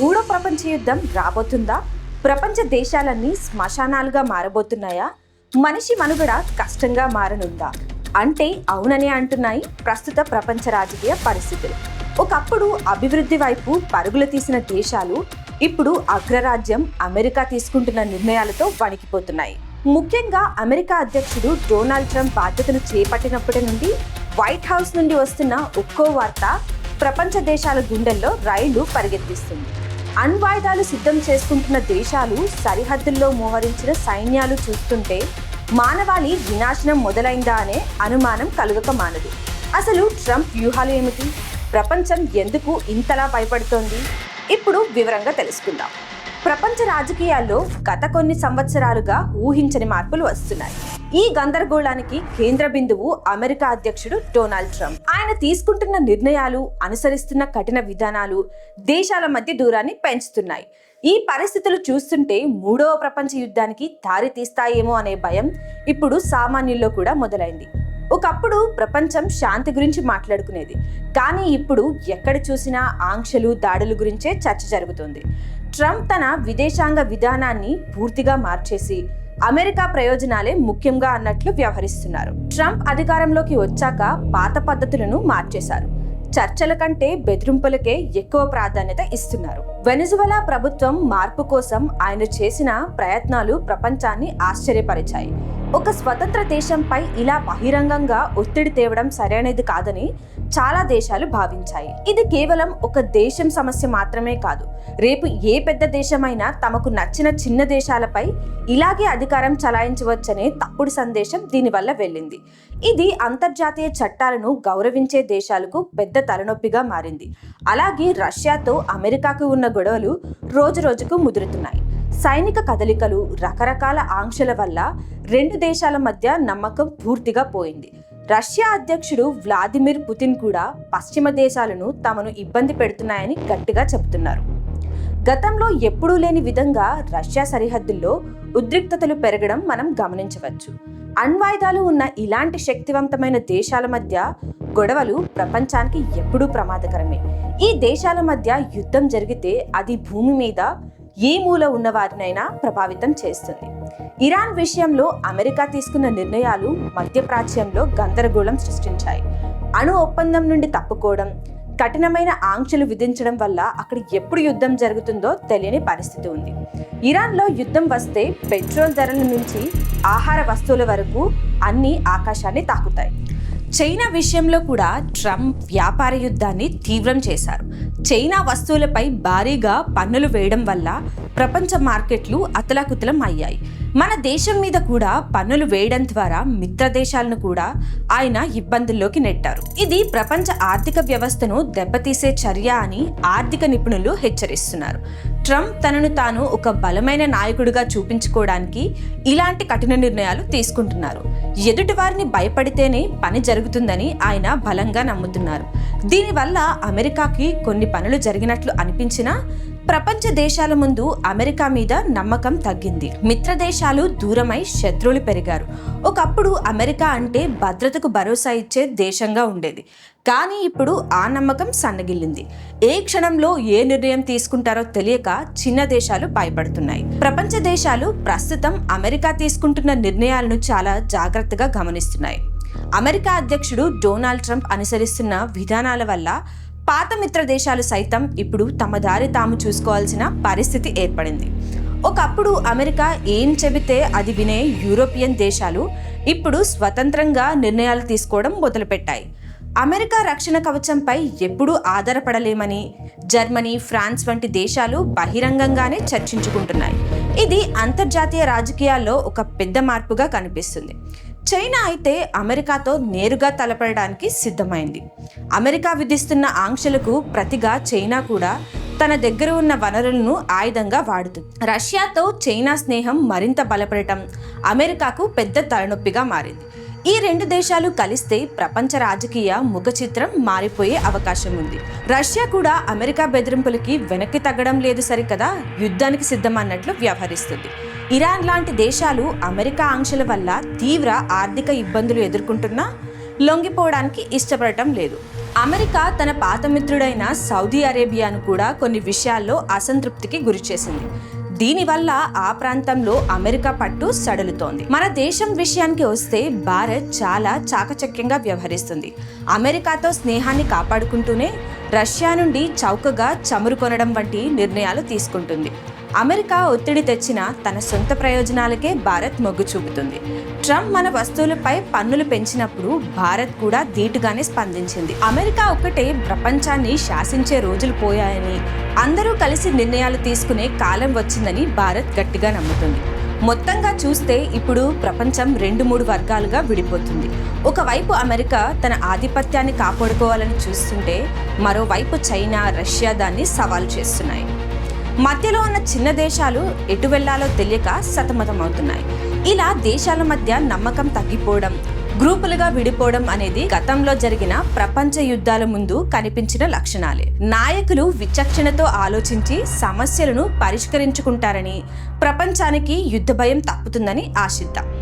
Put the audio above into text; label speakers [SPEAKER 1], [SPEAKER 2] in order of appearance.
[SPEAKER 1] మూడో ప్రపంచ యుద్ధం రాబోతుందా? ప్రపంచ దేశాలన్నీ శ్మశానాలుగా మారబోతున్నాయా? మనిషి మనుగడ కష్టంగా మారనుందా? అంటే అవుననే అంటున్నాయి ప్రస్తుత ప్రపంచ రాజకీయ పరిస్థితులు. ఒకప్పుడు అభివృద్ధి వైపు పరుగులు తీసిన దేశాలు ఇప్పుడు అగ్రరాజ్యం అమెరికా తీసుకుంటున్న నిర్ణయాలతో వణికిపోతున్నాయి. ముఖ్యంగా అమెరికా అధ్యక్షుడు డొనాల్డ్ ట్రంప్ బాధ్యతను చేపట్టినప్పటి నుండి వైట్ హౌస్ నుండి వస్తున్న ఒక్కో వార్త ప్రపంచ దేశాల గుండెల్లో రైళ్ళు పరిగెత్తిస్తుంది. అణ్వాయుధాలు సిద్ధం చేసుకుంటున్న దేశాలు సరిహద్దుల్లో మోహరించిన సైన్యాలు చూస్తుంటే మానవాళి వినాశనం మొదలైందా అనే అనుమానం కలుగక మానదు. అసలు ట్రంప్ వ్యూహాలు ఏమిటి? ప్రపంచం ఎందుకు ఇంతలా భయపడుతోంది? ఇప్పుడు వివరంగా తెలుసుకుందాం. ప్రపంచ రాజకీయాల్లో గత కొన్ని సంవత్సరాలుగా ఊహించని మార్పులు వస్తున్నాయి. ఈ గందరగోళానికి కేంద్ర బిందువు అమెరికా అధ్యక్షుడు డొనాల్డ్ ట్రంప్. ఆయన తీసుకుంటున్న నిర్ణయాలు అనుసరిస్తున్న కఠిన విధానాలు దేశాల మధ్య దూరాన్ని పెంచుతున్నాయి. ఈ పరిస్థితులు చూస్తుంటే మూడవ ప్రపంచ యుద్ధానికి దారి తీస్తాయేమో అనే భయం ఇప్పుడు సామాన్యుల్లో కూడా మొదలైంది. ఒకప్పుడు ప్రపంచం శాంతి గురించి మాట్లాడుకునేది. కానీ ఇప్పుడు ఎక్కడ చూసినా ఆంక్షలు దాడుల గురించే చర్చ జరుగుతుంది. ట్రంప్ తన విదేశాంగ విధానాన్ని పూర్తిగా మార్చేసి అమెరికా ప్రయోజనాలే ముఖ్యంగా అన్నట్లు వ్యవహరిస్తున్నారు. ట్రంప్ అధికారంలోకి వచ్చాక పాత పద్ధతులను మార్చేశారు. చర్చల కంటే బెదిరింపులకే ఎక్కువ ప్రాధాన్యత ఇస్తున్నారు. వెనుజువలా ప్రభుత్వం మార్పు కోసం ఆయన చేసిన ప్రయత్నాలు ప్రపంచాన్ని ఆశ్చర్యపరిచాయి. ఒక స్వతంత్ర దేశంపై ఇలా బహిరంగంగా ఒత్తిడి తేవడం సరైనది కాదని చాలా దేశాలు భావించాయి. ఇది కేవలం ఒక దేశం సమస్య మాత్రమే కాదు. రేపు ఏ పెద్ద దేశమైనా తమకు నచ్చిన చిన్న దేశాలపై ఇలాగే అధికారం చలాయించవచ్చనే తప్పుడు సందేశం దీనివల్ల వెళ్ళింది. ఇది అంతర్జాతీయ చట్టాలను గౌరవించే దేశాలకు పెద్ద తలనొప్పిగా మారింది. అలాగే రష్యాతో అమెరికాకు ఉన్న గొడవలు రోజు రోజుకు ముదురుతున్నాయి. సైనిక కదలికలు రకరకాల ఆంక్షల వల్ల రెండు దేశాల మధ్య నమ్మకం పూర్తిగా పోయింది. రష్యా అధ్యక్షుడు వ్లాదిమిర్ పుతిన్ కూడా పశ్చిమ దేశాలను తమను ఇబ్బంది పెడుతున్నాయని గట్టిగా చెబుతున్నారు. గతంలో ఎప్పుడూ లేని విధంగా రష్యా సరిహద్దుల్లో ఉద్రిక్తతలు పెరగడం మనం గమనించవచ్చు. అణ్వాయుధాలు ఉన్న ఇలాంటి శక్తివంతమైన దేశాల మధ్య గొడవలు ప్రపంచానికి ఎప్పుడూ ప్రమాదకరమే. ఈ దేశాల మధ్య యుద్ధం జరిగితే అది భూమి మీద ఏ మూల ఉన్న వారినైనా ప్రభావితం చేస్తుంది. ఇరాన్ విషయంలో అమెరికా తీసుకున్న నిర్ణయాలు మధ్యప్రాచ్యంలో గందరగోళం సృష్టించాయి. అణు ఒప్పందం నుండి తప్పుకోవడం కఠినమైన ఆంక్షలు విధించడం వల్ల అక్కడ ఎప్పుడు యుద్ధం జరుగుతుందో తెలియని పరిస్థితి ఉంది. ఇరాన్లో యుద్ధం వస్తే పెట్రోల్ ధరల నుంచి ఆహార వస్తువుల వరకు అన్ని ఆకాశాన్ని తాకుతాయి. చైనా విషయంలో కూడా ట్రంప్ వ్యాపార యుద్ధాన్ని తీవ్రం చేశారు. చైనా వస్తువులపై భారీగా పన్నులు వేయడం వల్ల ప్రపంచ మార్కెట్లు అతలాకుతలం అయ్యాయి. మన దేశం మీద కూడా పన్నులు వేయడం ద్వారా మిత్ర దేశాలను కూడా ఆయన ఇబ్బందుల్లోకి నెట్టారు. ఇది ప్రపంచ ఆర్థిక వ్యవస్థను దెబ్బతీసే చర్య అని ఆర్థిక నిపుణులు హెచ్చరిస్తున్నారు. ట్రంప్ తనను తాను ఒక బలమైన నాయకుడిగా చూపించుకోవడానికి ఇలాంటి కఠిన నిర్ణయాలు తీసుకుంటున్నారు. ఎదుటి వారిని భయపడితేనే పని జరుగుతుందని ఆయన బలంగా నమ్ముతున్నారు. దీనివల్ల అమెరికాకి కొన్ని పనులు జరిగినట్లు అనిపించినా ప్రపంచ దేశాల ముందు అమెరికా మీద నమ్మకం తగ్గింది. మిత్ర దేశాలు దూరమై శత్రువులు పెరిగారు. ఒకప్పుడు అమెరికా అంటే భద్రతకు భరోసా ఇచ్చే దేశంగా ఉండేది. కానీ ఇప్పుడు ఆ నమ్మకం సన్నగిల్లింది. ఏ క్షణంలో ఏ నిర్ణయం తీసుకుంటారో తెలియక చిన్న దేశాలు భయపడుతున్నాయి. ప్రపంచ దేశాలు ప్రస్తుతం అమెరికా తీసుకుంటున్న నిర్ణయాలను చాలా జాగ్రత్తగా గమనిస్తున్నాయి. అమెరికా అధ్యక్షుడు డొనాల్డ్ ట్రంప్ అనుసరిస్తున్న విధానాల వల్ల పాత మిత్ర దేశాలు సైతం ఇప్పుడు తమ దారి తాము చూసుకోవాల్సిన పరిస్థితి ఏర్పడింది. ఒకప్పుడు అమెరికా ఏం చెబితే అది వినే యూరోపియన్ దేశాలు ఇప్పుడు స్వతంత్రంగా నిర్ణయాలు తీసుకోవడం మొదలుపెట్టాయి. అమెరికా రక్షణ కవచంపై ఎప్పుడూ ఆధారపడలేమని జర్మనీ ఫ్రాన్స్ వంటి దేశాలు బహిరంగంగానే చర్చించుకుంటున్నాయి. ఇది అంతర్జాతీయ రాజకీయాల్లో ఒక పెద్ద మార్పుగా కనిపిస్తుంది. చైనా అయితే అమెరికాతో నేరుగా తలపడడానికి సిద్ధమైంది. అమెరికా విధిస్తున్న ఆంక్షలకు ప్రతిగా చైనా కూడా తన దగ్గర ఉన్న వనరులను ఆయుధంగా వాడుతుంది. రష్యాతో చైనా స్నేహం మరింత బలపడటం అమెరికాకు పెద్ద తలనొప్పిగా మారింది. ఈ రెండు దేశాలు కలిస్తే ప్రపంచ రాజకీయ ముఖ చిత్రం మారిపోయే అవకాశం ఉంది. రష్యా కూడా అమెరికా బెదిరింపులకి వెనక్కి తగ్గడం లేదు సరికదా? యుద్ధానికి సిద్ధమన్నట్లు వ్యవహరిస్తుంది. ఇరాన్ లాంటి దేశాలు అమెరికా ఆంక్షల వల్ల తీవ్ర ఆర్థిక ఇబ్బందులు ఎదుర్కొంటున్నా లొంగిపోవడానికి ఇష్టపడటం లేదు. అమెరికా తన పాత మిత్రుడైన సౌదీ అరేబియాను కూడా కొన్ని విషయాల్లో అసంతృప్తికి గురిచేసింది దీనివల్ల ఆ ప్రాంతంలో అమెరికా పట్టు సడలుతోంది. మన దేశం విషయానికి వస్తే భారత్ చాలా చాకచక్యంగా వ్యవహరిస్తుంది. అమెరికాతో స్నేహాన్ని కాపాడుకుంటూనే రష్యా నుండి చౌకగా చమురు కొనడం వంటి నిర్ణయాలు తీసుకుంటుంది. అమెరికా ఒత్తిడి తెచ్చిన తన సొంత ప్రయోజనాలకే భారత్ మొగ్గు చూపుతుంది. ట్రంప్ మన వస్తువులపై పన్నులు పెంచినప్పుడు భారత్ కూడా ధీటుగానే స్పందించింది. అమెరికా ఒక్కటే ప్రపంచాన్ని శాసించే రోజులు పోయాయని అందరూ కలిసి నిర్ణయాలు తీసుకునే కాలం వచ్చిందని భారత్ గట్టిగా నమ్ముతుంది. మొత్తంగా చూస్తే ఇప్పుడు ప్రపంచం రెండు మూడు వర్గాలుగా విడిపోతుంది. ఒకవైపు అమెరికా తన ఆధిపత్యాన్ని కాపాడుకోవాలని చూస్తుంటే మరోవైపు చైనా రష్యా దాన్ని సవాల్ చేస్తున్నాయి. మధ్యలో ఉన్న చిన్న దేశాలు ఎటు వెళ్ళాలో తెలియక సతమతమవుతున్నాయి. ఇలా దేశాల మధ్య నమ్మకం తగ్గిపోవడం గ్రూపులుగా విడిపోవడం అనేది గతంలో జరిగిన ప్రపంచ యుద్ధాల ముందు కనిపించిన లక్షణాలే. నాయకులు విచక్షణతో ఆలోచించి సమస్యలను పరిష్కరించుకుంటారని ప్రపంచానికి యుద్ధ భయం తప్పుతుందని ఆశిద్దాం.